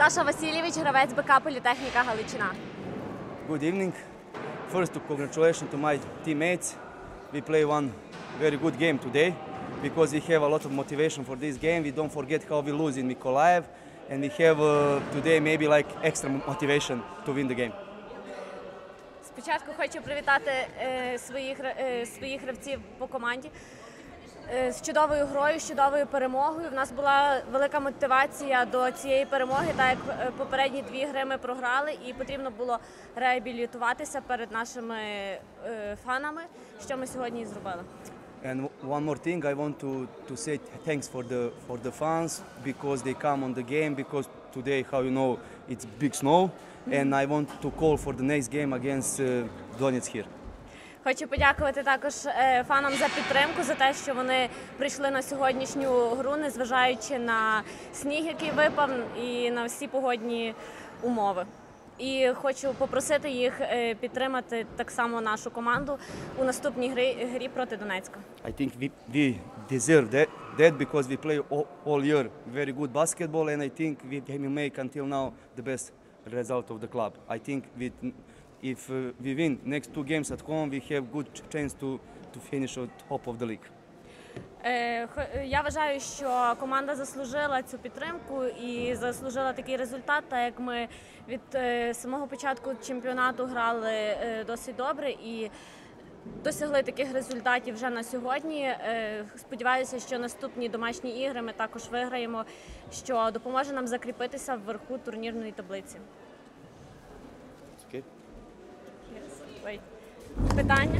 Саша Васильєвич, гравець БК Політехніка Галичина. Good evening. First, congratulations to my teammates. We play one very good game today because we have a lot of motivation for this game. We don't forget how we lose in Mykolaiv, and we have uh, today maybe like extra motivation to win the game. Спочатку хочу привітати е, своїх, е, своїх гравців по команді е, з чудовою грою, з чудовою перемогою. В нас була велика мотивація до цієї перемоги, так як е, попередні дві гри ми програли, і потрібно було реабілітуватися перед нашими е, фанами, що ми сьогодні і зробили. And one more thing, I want to, to say thanks for the for the fans because they come on the game because today, how you know, it's big snow, and I want to call for the next game against uh, Donetsk here. Хочу подякувати також е, фанам за підтримку, за те, що вони прийшли на сьогоднішню гру, незважаючи на сніг, який випав, і на всі погодні умови. І хочу попросити їх е, підтримати так само нашу команду у наступній грі, грі проти Донецька. I think we, we deserve that, that because we play all, all year very good basketball, and I think we can make until now the best result of the club. I think with, if uh, we win next two games at home, we have good chance to, to finish on top of the league. Е, Я вважаю, що команда заслужила цю підтримку і заслужила такий результат, так як ми від е, самого початку чемпіонату грали е, досить добре і досягли таких результатів вже на сьогодні. Сподіваюся, що наступні домашні ігри ми також виграємо, що допоможе нам закріпитися вверху турнірної таблиці. Wait. Питання?